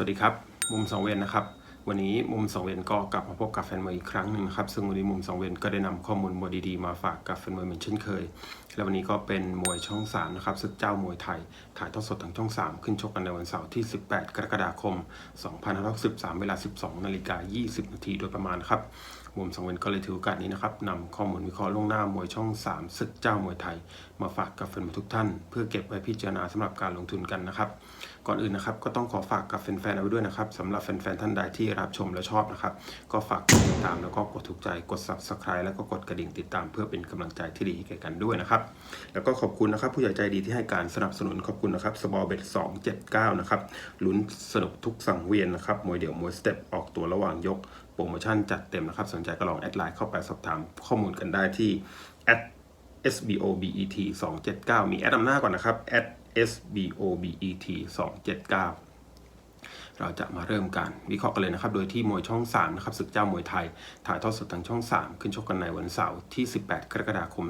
วัสดีครับ มุมสองเวนนะครับ วันนี้มุมสองเวนก็กลับมาพบกับแฟนมวยอีกครั้งหนึ่งนะครับ ซึ่งวันนี้มุมสองเวนก็ได้นำข้อมูลมวยดีๆมาฝากกับแฟนมวยเหมือนเช่นเคย และวันนี้ก็เป็นมวยช่อง3นะครับศึกเจ้ามวยไทย ถ่ายทอดสดทางช่อง 3 ขึ้นชกกันในวันเสาร์ที่ 18 กรกฎาคม 2563 เวลา 12นาฬิกา20 นาทีโดยประมาณครับมุมสองเวนก็เลยถือโอกาสนี้นะครับนำข้อมูลวิเคราะห์ล่วงหน้ามวยช่อง 3 ศึกเจ้ามวยไทย มาฝากกับแฟนมวยทุกท่าน เพื่อเก็บไว้พิจารณาสำหรับการลงทุนกันนะครับ ก่อนอื่นนะครับก็ต้องขอฝากกับแฟนๆเอาไว้ด้วยนะครับสำหรับแฟนๆท่านใดที่รับชมและชอบนะครับ ก็ฝากกดติดตามแล้วก็กดถูกใจกด subscribe แล้วก็กดกระดิ่งติดตามเพื่อเป็นกำลังใจที่ดีแก่กันด้วยนะครับ แล้วก็ขอบคุณนะครับผู้ใหญ่ใจดีที่ให้การสนับสนุนขอบคุณนะครับสบอเบ็ด279นะครับลุ้นสนุกทุกสังเวียนนะครับมวยเดี่ยวมวยสเต็ปออกตัวระหว่างยกโปรโมชั่นจัดเต็มนะครับสนใจก็ลองแอดไลน์เข้าไปสอบถามข้อมูลกันได้ที่ sbobet 279มีแอดนำหน้าก่อนนะครับ sbobet 279 เราจะมาเริ่มการวิเคราะห์กันเลยนะครับ โดยที่มวยช่อง3นะครับศึกเจ้ามวยไทย ถ่ายทอดสดทางช่อง 3 ขึ้นชกกันในวันเสาร์ที่ 18 กรกฎาคม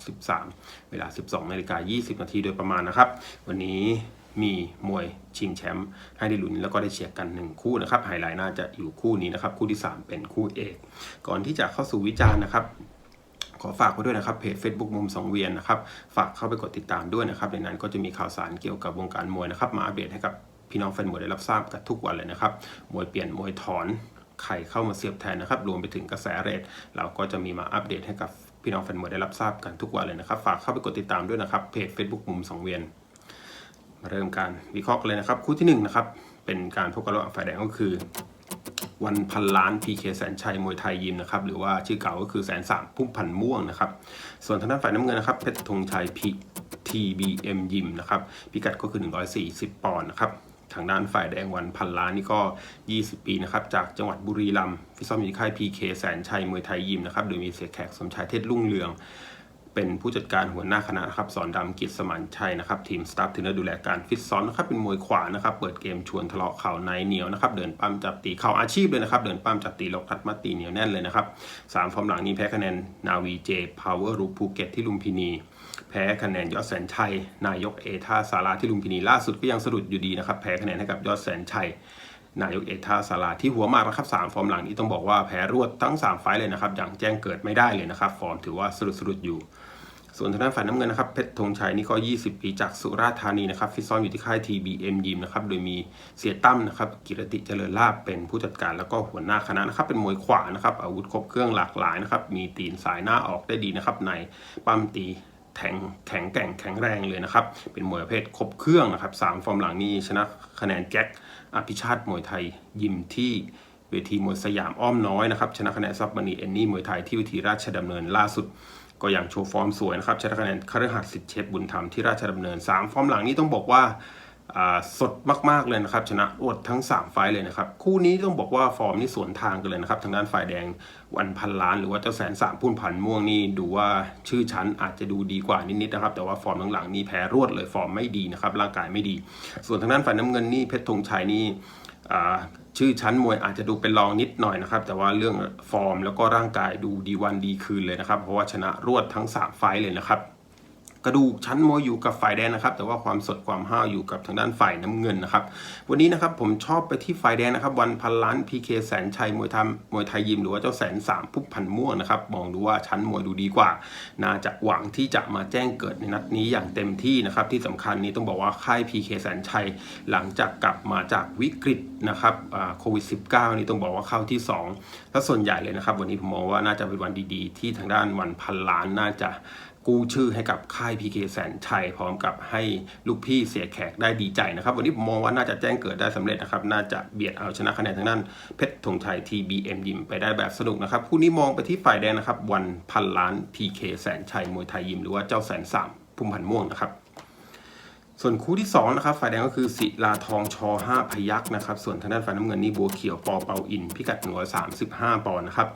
2563 เวลา 12นาฬิกา20 นาทีโดยประมาณนะครับ วันนี้มีมวยชิงแชมป์ให้ได้ลุ้นแล้วก็ได้เชียร์กัน 1 คู่นะครับไฮไลท์น่าจะอยู่คู่นี้นะครับ คู่ที่ 3 เป็นคู่เอก ก่อนที่จะเข้าสู่วิจารณ์นะครับ ขอฝากไว้ด้วยนะครับเพจ Facebook มุมสองเวียนนะครับฝากเข้าไปกดติดตามด้วยนะครับในนั้นก็จะมีข่าวสารเกี่ยวกับวงการมวยนะครับมาอัปเดตให้กับพี่น้องแฟนมวยได้รับทราบกันทุกวันเลยนะครับมวยเปลี่ยนมวยถอนใครเข้ามาเสียบแทนนะครับรวมไปถึงกระแสเรทเราก็จะมีมาอัปเดตให้กับพี่น้องแฟนมวยได้รับทราบกันทุกวันเลยนะครับ ฝากเข้าไปกดติดตามด้วยนะครับเพจ Facebook มุมสองเวียน มาเริ่มการวิเคราะห์กันเลยนะครับ คู่ที่หนึ่งนะครับเป็นการพบกันระหว่างฝ่ายแดงก็คือ วันพันล้าน PK แสนชัยมวยไทยยิมนะครับหรือว่าชื่อเก่าก็คือแสนสามพุ่มพันม่วงนะครับส่วนทางด้านฝ่ายน้ำเงินนะครับเพชรธงชัย P TBM ยิมนะครับพิกัดก็คือ 140 ปอนด์นะครับทางด้านฝ่ายแดงวันพันล้านนี่ก็ 20 ปีนะครับจากจังหวัดบุรีรัมย์ฟิซ้อมอยู่ที่ค่าย PK แสนชัยมวยไทยยิมนะครับโดยมีเสียแขกสมชายเทศรุ่งเรือง เป็นผู้จัดการหัวหน้าคณะนะครับสอนดำกิจสมานชัยนะครับทีมสตาฟเทรนเนอร์ดูแลการฟิตซ้อมนะครับเป็นมวยขวานะครับเปิดเกมชวนทะเลาะเข่าในเหนียวนะครับเดินปั้มจับตีเข่าอาชีพเลยนะครับเดินปั้มจับตีลกทัดมาตีเหนียวแน่นเลยนะครับสามฟอร์มหลังนี้แพ้คะแนนนาวีเจพาวเวอร์รูภูเก็ตที่ลุมพินี แพ้คะแนนยอดแสนชัย นายกเอท่าสาราที่ลุมพินีล่าสุดก็ยังสะดุดอยู่ดีนะครับแพ้คะแนนให้กับยอดแสนชัยนายกเอกท่าสาราที่หัวมากนะครับสามฟอร์มหลังนี้ต้องบอกว่าแพ้รวดทั้ง 3 ไฟเลยนะครับอย่างแจ้งเกิดไม่ได้เลยนะครับ ฟอร์มถือว่าสะดุดสะดุดอยู่ ส่วนทางด้านฝ่ายน้ำเงินนะครับเพชรธงชัยนี่ก็ 20 ปีจากสุราษฎร์ธานีนะครับฟิตซ้อมอยู่ที่ค่าย TBM ยิมนะครับโดยมีเสียตั้มนะครับกิรติเจริญลาบเป็นผู้จัดการแล้วก็หัวหน้าคณะนะครับเป็นมวยขวานะครับอาวุธครบเครื่องหลากหลายนะครับมีตีนสายหน้าออกได้ดีนะครับในปั้มตีแข็งแข็งแกร่งแข็งแรงเลยนะครับ เป็นมวยประเภทครบเครื่องนะครับสามฟอร์มหลังนี้ชนะคะแนนแจ็คอภิชาติมวยไทยยิมที่เวทีมวยสยามอ้อมน้อยนะครับชนะคะแนนซับมณีเอนนี่มวยไทยที่เวทีราชดำเนินล่าสุด ก็อย่างโชว์ฟอร์มสวยนะครับชนะคะแนนคฤหัสถ์สิทธิ์เชฟบุญธรรมที่ราชดำเนิน 3 ฟอร์มหลังนี้ต้องบอกว่าสดมาก ๆ เลยนะครับ ชนะรวดทั้ง 3 ไฟเลยนะครับ คู่นี้ต้องบอกว่าฟอร์มนี่สวนทางกันเลยนะครับ ทางด้านฝ่ายแดงวันพันล้าน หรือว่าเจ้าแสนสามพุ่นพันม่วงนี่ดูว่าชื่อชั้นอาจจะดูดีกว่านิด ๆ นะครับ แต่ว่าฟอร์มหลังๆนี่แพ้รวดเลยฟอร์มไม่ดีนะครับร่างกายไม่ดี ส่วนทางด้านฝ่ายน้ำเงินนี่เพชรธงชัยนี่ ชื่อชั้นมวยอาจจะดูเป็นรองนิดหน่อยนะครับ แต่ว่าเรื่องฟอร์มแล้วก็ร่างกายดูดีวันดีคืนเลยนะครับ เพราะว่าชนะรวดทั้ง 3 ไฟเลยนะครับ กระดูกชั้นมวยอยู่กับฝ่ายแดงนะครับ แต่ว่าความสดความห้าวอยู่กับทางด้านฝ่ายน้ำเงินนะครับ วันนี้นะครับผมชอบไปที่ฝ่ายแดงนะครับ วันพันล้านพีเคแสนชัยมวยทำมวยไทยยิมหรือว่าเจ้าแสนสามพุกพันม่วงนะครับมองดูว่าชั้นมวยดูดีกว่า น่าจะหวังที่จะมาแจ้งเกิดในนัดนี้อย่างเต็มที่นะครับที่สำคัญนี้ต้องบอกว่าค่าย PK แสนชัยหลังจากกลับมาจากวิกฤตนะครับโควิด -19 นี่ต้องบอกว่าเข้าที่2ถ้าส่วนใหญ่เลยนะครับ วันนี้ผมมองว่าน่าจะเป็นวันดีๆ ที่ทางด้านวันพันล้านน่าจะ กู้ชื่อให้กับค่าย PK แสนชัยพร้อมกับให้ลูกพี่เสียแขกได้ดีใจนะครับ วันนี้ผมมองว่าน่าจะแจ้งเกิดได้สำเร็จนะครับ น่าจะเบียดเอาชนะคะแนนทางด้านเพชรธงชัย TBM ยิมไปได้แบบสนุกนะครับคู่นี้มองไปที่ฝ่ายแดงนะครับ วันพันล้าน PK แสนชัยมวยไทยยิมหรือว่าเจ้าแสนสามพุ่มพันม่วงนะครับส่วนคู่ที่2นะครับฝ่ายแดงก็คือศิลาทองชอ5พยักนะครับ ส่วนทางด้านฝ่ายน้ำเงินนี่บัวเขียวปอเปาอิน พิกัด135 ปอนด์นะครับ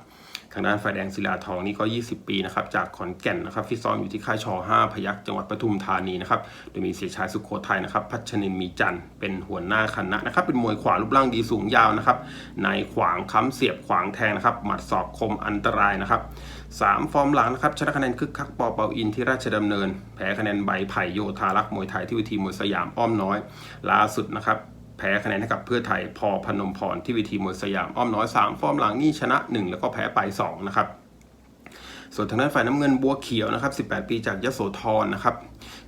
างด้านฝ่ายแดงศิลาทองนี่ก็ 20 ปีนะครับจากขอนแก่นนะครับฟิตซ้อมอยู่ที่ค่ายช5พยักจังหวัดปทุมธานีนะครับโดยมีเสียชายสุโขทัยนะครับพัชนินมีจันทร์เป็นหัวหน้าคณะนะครับเป็นมวยขวารูปร่างดีสูงยาวนะครับในขวางค้ำเสียบขวางแทงนะครับหมัดศอกคมอันตรายนะครับสามฟอร์มหลังนะครับชนะคะแนนคึกคักปอเปาอินที่ราชดำเนิน แพ้คะแนนใบไผ่โยธารักมวยไทยที่เวิทีมวยสยามอ้อมน้อยล่าสุดนะครับ แพ้คะแนนให้กับเพื่อไทยพอพนมพรที่เวทีมวยสยามอ้อมน้อย 3 ฟอร์มหลังนี่ชนะ 1 แล้วก็แพ้ไป 2 นะครับ ส่วนทางด้านฝ่ายน้ำเงินบัวเขียวนะครับ 18 ปีจากยโสธรนะครับ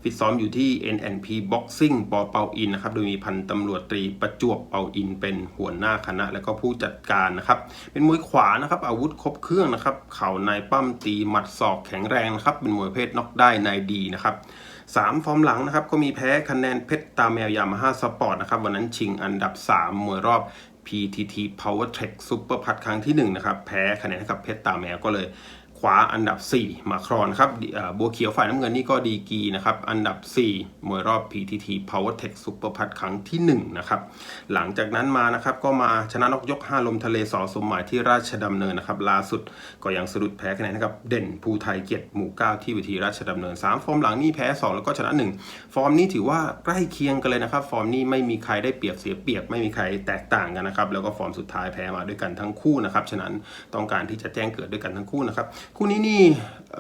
ฟิตซ้อมอยู่ที่ NNP Boxing ปอเปาอินนะครับ โดยมีพันตำรวจตรีประจวบเปาอิน เป็นหัวหน้าคณะ และก็ผู้จัดการนะครับ เป็นมวยขวานะครับ อาวุธครบเครื่องนะครับ เข่าในปั้มตีหมัดศอกแข็งแรงนะครับ เป็นมวยเพศน็อกได้ในดีนะครับ สามฟอร์มหลังนะครับก็มีแพ้คะแนนเพชรตาแมวยามาฮ่าสปอร์ตนะครับวันนั้นชิงอันดับ 3 มวยรอบ PTT Power Tech Super พัดครั้งที่1นะครับแพ้คะแนนให้กับเพชรตาแมวก็เลย คว้าอันดับ 4 มาครอนครับบัวเขียวฝ่ายน้ำเงินนี่ก็ดีกีนะครับ อันดับ 4 มวยรอบ PTT Power Tech Super พัดครั้งที่ 1 นะครับ หลังจากนั้นมานะครับ ก็มาชนะนกยก 5 ลมทะเลสอสมหมายที่ราชดำเนินนะครับล่าสุดก็ยังสะดุดแพ้คะแนนให้กับ เด่นภูไทยเกียรติหมู่ 9 ที่เวิธีราชดำเนิน 3 ฟอร์มหลังนี่แพ้ 2 แล้วก็ชนะ 1 ฟอร์มนี้ถือว่าใกล้เคียงกันเลยนะครับ ฟอร์มนี้ไม่มีใครได้เปรียบเสียเปรียบไม่มีใครแตกต่างกันนะครับแล้วก็ฟอร์มสุดท้ายแพ้มาด้วยกันทั้งคู่นะครับฉะนั้นต้องการที่จะแจ้งเกิดด้วยกันทั้งคู่นะครับคู่นี้นี่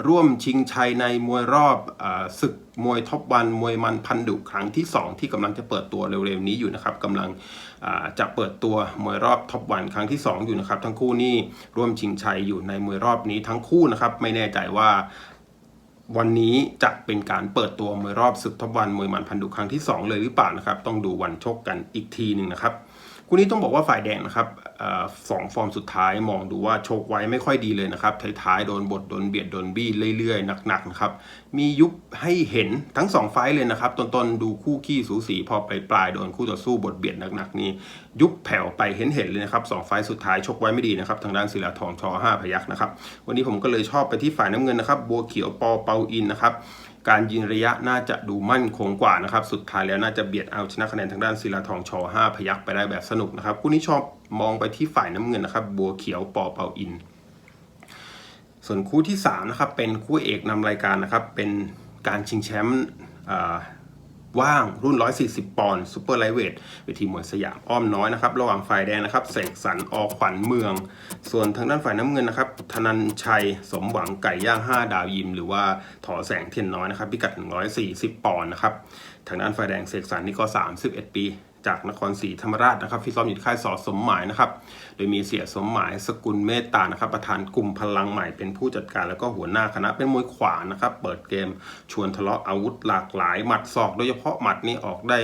ร่วมชิงชัยในมวยรอบอศึกมวยท็อปวันมวยมันพันดุครั้งที่ 2 ที่กำลังจะเปิดตัวเร็วๆนี้อยู่นะครับกำลังจะเปิดตัวมวยรอบท็อปวันครั้งที่ 2 อยู่นะครับ ทั้งคู่นี่ร่วมชิงชัยอยู่ในมวยรอบนี้ทั้งคู่นะครับไม่แน่ใจว่าวันนี้จะเป็นการเปิดตัวมวยรอบศึกท็อปวันมวยมันพันดุครั้งที่ 2 เลยหรือเปล่านะครับ ต้องดูวันชกกันอีกทีหนึ่งนะครับ คู่นี้ต้องบอกว่าฝ่ายแดงนะครับอสองฟอร์มสุดท้ายมองดูว่าโชคไว้ไม่ค่อยดีเลยนะครับท้ายๆโดนบดโดนเบียดโดนบี้เรื่อยๆหนักๆนะครับมียุบให้เห็นทั้งสองไฟเลยนะครับต้นๆดูคู่ขี้สูสีพอไปปลายโดนคู่ต่อสู้บดเบียดหนักๆนี่ยุบแผ่วไปเห็นเห็นๆเลยนะครับสองไฟสุดท้ายชกไว้ไม่ดีนะครับทางด้านศิลาทองชอห้าพยักนะครับวันนี้ผมก็เลยชอบไปที่ฝ่ายน้ำเงินนะครับบัวเขียวปอเปาอินนะครับ การยืนระยะน่าจะดูมั่นคงกว่านะครับ สุดท้ายแล้วน่าจะเบียดเอาชนะคะแนนทางด้านศิลาทองชอ5พยักไปได้แบบสนุกนะครับคู่นี้ชอบมองไปที่ฝ่ายน้ำเงินนะครับ บัวเขียวปอเปาอิน ส่วนคู่ที่3นะครับเป็นคู่เอกนำรายการนะครับ เป็นการชิงแชมป์ ว่างรุ่น 140 ปอนด์ซูเปอร์ไลท์เวทเวทีมวยสยามอ้อมน้อยนะครับระหว่างฝ่ายแดงนะครับเสกสรรออขวัญเมือง ส่วนทางด้านฝ่ายน้ำเงินนะครับธนันชัยสมหวังไก่ย่าง 5 ดาวยิม หรือว่าถอแสงเทียนน้อยนะครับพิกัด 140 ปอนด์นะครับทางด้านฝ่ายแดงเสกสรรนี่ก็ 31 ปี จากนครศรีธรรมราชนะครับฟิตซ้อมอยู่ที่ค่ายสอสมหมายนะครับ โดยมีเสียสมหมายสกุลเมตตานะครับ ประธานกลุ่มพลังใหม่เป็นผู้จัดการแล้วก็หัวหน้าคณะเป็นมวยขวานะครับ เปิดเกมชวนทะเลาะอาวุธหลากหลายหมัดศอก โดยเฉพาะหมัดนี่ออกได้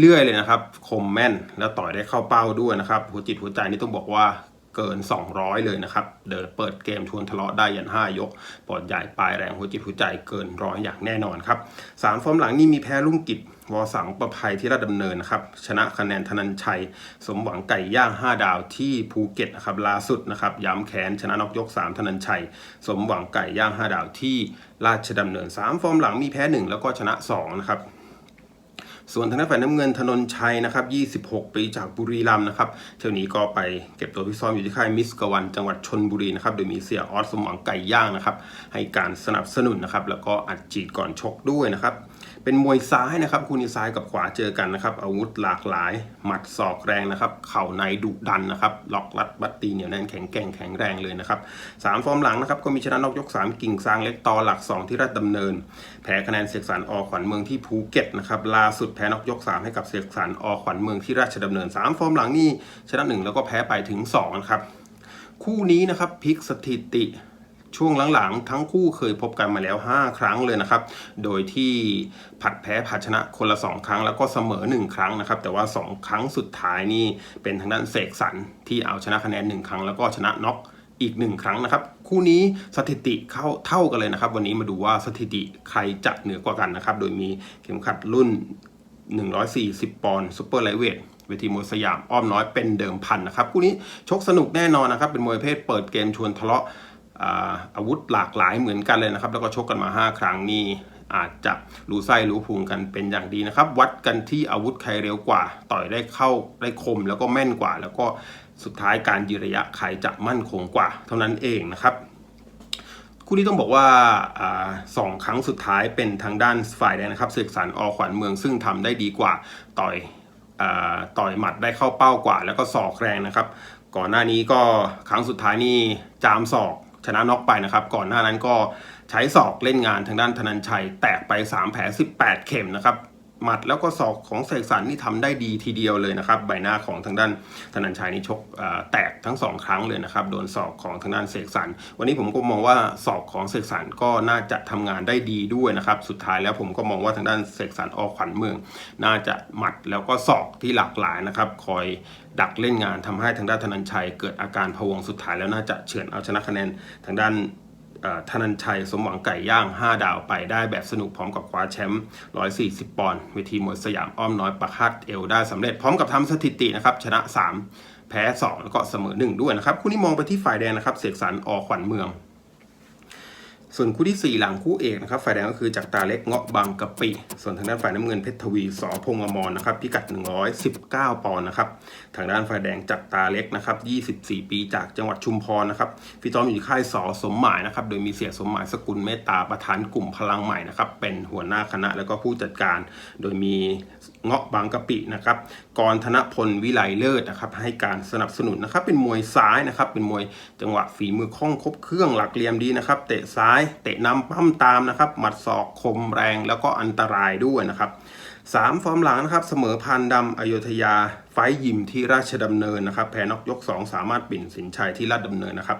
เรื่อยๆเลยนะครับ คมแม่น แล้วต่อยได้เข้าเป้าด้วยนะครับ หัวจิตหัวใจนี่ต้องบอกว่า เกิน 200 เลยนะครับ เดินเปิดเกมชวนทะเลาะได้ยัน 5 ยกปอดใหญ่ปลายแรงหัวจิตหัวใจเกินร้อยอย่างแน่นอนครับสามฟอร์มหลังนี่มีแพ้ลุ่งกิจวอสังประภัยที่ราชดำเนินนะครับ ชนะคะแนนธนันชัย สมหวังไก่ย่าง 5 ดาวที่ภูเก็ตนะครับล่าสุดนะครับ ย้ำแค้นชนะนอกยก 3 ธนันชัย สมหวังไก่ย่าง 5 ดาวที่ราชดำเนิน 3 ฟอร์มหลังมีแพ้ 1 แล้วก็ชนะ2นะครับ ส่วนทางด้านฝ่ายน้ำเงินธนนชัยนะครับ 26 ปีจากบุรีรัมย์นะครับเที่ยวนี้ก็ไปเก็บตัวพิซ้อมอยู่ที่ค่ายมิสกวันจังหวัดชนบุรีนะครับโดยมีเสียออสสมหวังไก่ย่างนะครับให้การสนับสนุนนะครับแล้วก็อัดจีดก่อนชกด้วยนะครับ เป็นมวยซ้ายนะครับคู่นี้ซ้ายกับขวาเจอกันนะครับ อาวุธหลากหลาย หมัดศอกแรงนะครับ เข่าในดุดันนะครับ ล็อกรัดบัตตีเหนียวแน่นแข็งแกร่งแข็งแรงเลยนะครับสามฟอร์มหลังนะครับก็มีชนะนอกยก 3 กิ่งซางเล็กต่อหลัก 2 ที่ราชดำเนิน แพ้คะแนนเสกสรรอขวัญเมืองที่ภูเก็ตนะครับล่าสุดแพ้นอกยก 3 ให้กับเสกสรรอขวัญเมืองที่ราชดำเนิน 3 ฟอร์มหลังนี่ชนะ1แล้วก็แพ้ไปถึง2นะครับคู่นี้นะครับพลิกสถิติ ช่วงหลังๆ ทั้งคู่เคยพบกันมาแล้ว 5 ครั้งเลยนะครับ โดยที่ผัดแพ้ผัดชนะคนละ 2 ครั้ง แล้วก็เสมอ 1 ครั้งนะครับ แต่ว่า 2 ครั้งสุดท้ายนี่เป็นทางด้านเสกสรรที่เอาชนะคะแนน 1 ครั้ง แล้วก็ชนะน็อกอีก1ครั้งนะครับ คู่นี้สถิติเข้าเท่ากันเลยนะครับ วันนี้มาดูว่าสถิติใครจะเหนือกว่ากันนะครับ โดยมีเข็มขัดรุ่น 140 ปอนด์ซูเปอร์ไลท์เวทเวทีมวยสยามอ้อมน้อยเป็นเดิมพันนะครับ คู่นี้ชกสนุกแน่นอนนะครับ เป็นมวยประเพศเปิดเกมชวนทะเลาะ อาวุธหลากหลายเหมือนกันเลยนะครับ แล้วก็ชกกันมา 5 ครั้งนี่อาจจะรู้ไส้รู้พุงกันเป็นอย่างดีนะครับ วัดกันที่อาวุธใครเร็วกว่า ต่อยได้เข้าได้คมแล้วก็แม่นกว่า แล้วก็สุดท้ายการยืนระยะใครจะมั่นคงกว่า เท่านั้นเองนะครับคู่นี้ต้องบอกว่าอสองครั้งสุดท้ายเป็นทางด้านฝ่ายแดงนะครับเสกสรรอขวัญเมืองซึ่งทำได้ดีกว่าต่อยอต่อยหมัดได้เข้าเป้ากว่า แล้วก็ศอกแรงนะครับ ก่อนหน้านี้ก็ครั้งสุดท้ายนี่จามศอก ชนะน็อกไปนะครับ ก่อนหน้านั้นก็ใช้ศอกเล่นงานทางด้านธนันชัยแตกไป 3 แผล 18 เข็มนะครับ หมัดแล้วก็ศอกของเสกสรรนี่ทำได้ดีทีเดียวเลยนะครับ ใบหน้าของทางด้านธนันชัยนี่ชกแตกทั้งสองครั้งเลยนะครับโดนศอกของทางด้านเสกสรรวันนี้ผมก็มองว่าศอกของเสกสรรก็น่าจะทำงานได้ดีด้วยนะครับสุดท้ายแล้วผมก็มองว่าทางด้านเสกสรรออกขวัญเมือง น่าจะหมัดแล้วก็ศอกที่หลากหลายนะครับคอยดักเล่นงานทำให้ทางด้านธนันชัย เกิดอาการพะวงสุดท้ายแล้วน่าจะเฉือนเอาชนะคะแนนทางด้าน ธนันชัยสมหวังไก่ย่าง 5 ดาวไปได้แบบสนุกพร้อมกับคว้าแชมป์ 140 ปอนด์เวทีมวยสยามอ้อมน้อยประคัดเอวได้สำเร็จพร้อมกับทำสถิตินะครับ ชนะ 3 แพ้ 2 แล้วก็เสมอ 1 ด้วยนะครับ คู่นี้มองไปที่ฝ่ายแดงนะครับ เสกสรรอขวัญเมือง ส่วนคู่ที่ 4 หลังคู่เอกนะครับฝ่ายแดงก็คือจากตาเล็กเงาะบางกะปิ ส่วนทางด้านฝ่ายน้ำเงินเพชรทวีสอพงอมรนะครับพิกัด 119 ปอนด์นะครับทางด้านฝ่ายแดงจากตาเล็กนะครับ 24 ปีจากจังหวัดชุมพรนะครับฟิตอมอยู่ที่ค่ายสอสมหมายนะครับโดยมีเสียสมหมายสกุลเมตตาประธานกลุ่มพลังใหม่นะครับเป็นหัวหน้าคณะแล้วก็ผู้จัดการ โดยมีเงาะบางกะปินะครับกรธนพลวิไลเลิศนะครับให้การสนับสนุนนะครับเป็นมวยซ้ายนะครับเป็นมวยจังหวะฝีมือคล่องครบเครื่องหลักเหลี่ยมดีนะครับเตะซ้ายเตะนำปั้มตามนะครับ หมัดศอกคมแรงแล้วก็อันตรายด้วยนะครับสามฟอร์มหลังนะครับเสมอพันดำอโยธยา ไฟยิมที่ราชดำเนินนะครับแพ้นอกยก 2 สามารถปิ่นสินชัยที่ราชดำเนินนะครับ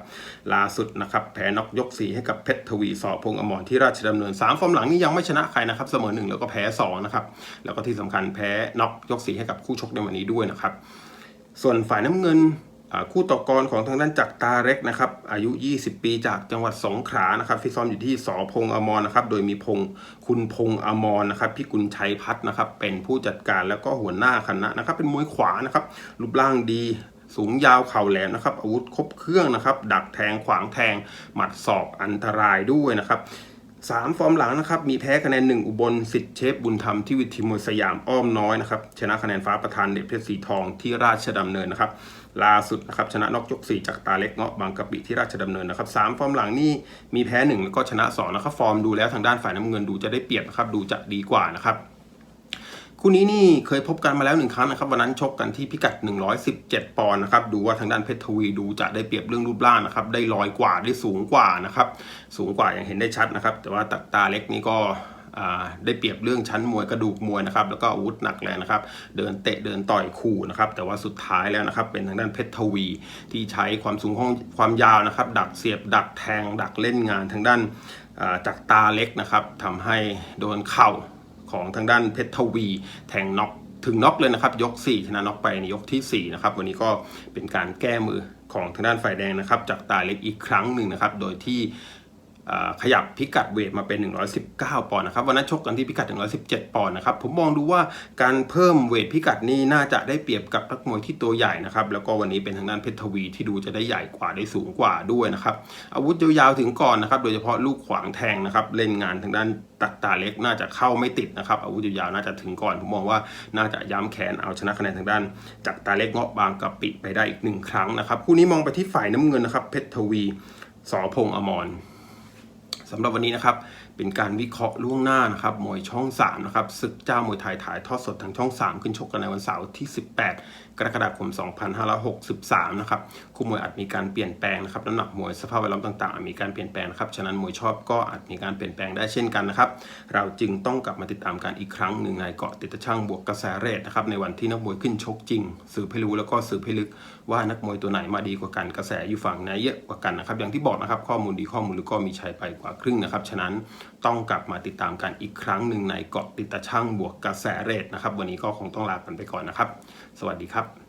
ล่าสุดนะครับแพ้นอกยก 4 ให้กับเพชรทวีสอพงษ์อมรที่ราชดำเนิน3ฟอร์มหลังนี่ยังไม่ชนะใครนะครับเสมอ 1 แล้วก็แพ้2นะครับแล้วก็ที่สำคัญแพ้นอกยก 4 ให้กับคู่ชกในวันนี้ด้วยนะครับส่วนฝ่ายน้ำเงิน คู่ต่อกรของทางด้านจักตาเล็กนะครับ อายุ 20 ปีจากจังหวัดสงขลานะครับฟิตซ้อมอยู่ที่สอพงอมรนะครับ โดยมีพงคุณพงอมรนะครับพี่กุลชัยพัฒน์นะครับ เป็นผู้จัดการแล้วก็หัวหน้าคณะนะครับ เป็นมวยขวานะครับ รูปร่างดีสูงยาวเข่าแหลมนะครับ อาวุธครบเครื่องนะครับ ดักแทงขวางแทง หมัดศอกอันตรายด้วยนะครับ สามฟอร์มหลังนะครับ มีแพ้คะแนนหนึ่งอุบลสิทธิ์เชฟบุญธรรมที่วิทีมวยสยามอ้อมน้อยนะครับ ชนะคะแนนฟ้าประธานเด็ดเพชรสีทองที่ราชดำเนินนะครับล่าสุดนะครับ ชนะนอกยก 4 จากตาเล็กเงาะบางกะปิที่ราชดำเนินนะครับสามฟอร์มหลังนี่มีแพ้หนึ่งแล้วก็ชนะสองนะครับฟอร์มดูแล้วทางด้านฝ่ายน้ำเงินดูจะได้เปรียบนะครับดูจะดีกว่านะครับ คู่นี้นี่เคยพบกันมาแล้วหนึ่งครั้งนะครับวันนั้นชกกันที่พิกัด 117 ปอนด์นะครับดูว่าทางด้านเพชรทวีดูจะได้เปรียบเรื่องรูปร่างนะครับได้ลอยกว่าได้สูงกว่านะครับสูงกว่าอย่างเห็นได้ชัดนะครับ แต่ว่าตักตาเล็กนี่ก็ได้เปรียบเรื่องชั้นมวยกระดูกมวยนะครับแล้วก็อาวุธหนักแรงนะครับ เดินเตะเดินต่อยขู่นะครับแต่ว่าสุดท้ายแล้วนะครับเป็นทางด้านเพชรทวีที่ใช้ความสูงของความยาวนะครับ ดักเสียบดักแทง ดักเล่นงานทางด้านจากตาเล็กนะครับทำให้โดนเข่า ของทางด้านเพชรทวี แทงน็อกถึงน็อกเลยนะครับ ยก 4 ชนะน็อกไปในยกที่ 4 นะครับ วันนี้ก็เป็นการแก้มือของทางด้านฝ่ายแดงนะครับ จากตาเล็กอีกครั้งหนึ่งนะครับ โดยที่ ขยับพิกัดเวทมาเป็น 119 ปอนด์นะครับ วันนั้นชกกันที่พิกัด 117 ปอนด์นะครับ ผมมองดูว่าการเพิ่มเวทพิกัดนี้น่าจะได้เปรียบกับนักมวยที่ตัวใหญ่นะครับ แล้วก็วันนี้เป็นทางด้านเพชรทวีที่ดูจะได้ใหญ่กว่าได้สูงกว่าด้วยนะครับ อาวุธยาวๆถึงก่อนนะครับ โดยเฉพาะลูกขวางแทงนะครับ เล่นงานทางด้านตัดตาเล็กน่าจะเข้าไม่ติดนะครับ อาวุธยาวๆน่าจะถึงก่อน ผมมองว่าน่าจะย้ำแขนเอาชนะคะแนนทางด้าน จากตาเล็กเงาะบางกะปิไปได้อีกหนึ่งครั้งนะครับคู่นี้มองไปที่ฝ่ายน้ำเงินนะครับเพชรทวีสอพงอมร สำหรับวันนี้นะครับ เป็นการวิเคราะห์ล่วงหน้านะครับมวยช่อง3นะครับศึกเจ้ามวยไทยถ่ายทอดสดทางช่อง 3 ขึ้นชกกันในวันเสาร์ที่ 18 กรกฎาคม 2563 นะครับคู่มวยอาจมีการเปลี่ยนแปลงนะครับน้ำหนักมวยสภาพแวดล้อมต่างๆมีการเปลี่ยนแปลงนะครับฉะนั้นมวยชอบก็อาจมีการเปลี่ยนแปลงได้เช่นกันนะครับเราจึงต้องกลับมาติดตามกันอีกครั้งหนึ่งในเกาะติดตะช่างบวกกระแสเรทนะครับในวันที่นักมวยขึ้นชกจริงสืบให้รู้แล้วก็สืบให้ลึกว่านักมวยตัวไหนมาดีกว่ากันกระแสอยู่ฝั่งไหนเยอะกว่ากันนะครับอย่างที่บอกนะครับข้อมูลดีข้อมูลลึกก็มีชัยไปกว่าครึ่งนะครับฉะนั้นต้องกลับมาติดตามกันอีกครั้งหนึ่งในเกาะติดตะช่างบวกกระแสเรทนะครับ วันนี้ก็คงต้องลากันไปก่อนนะครับ สวัสดีครับ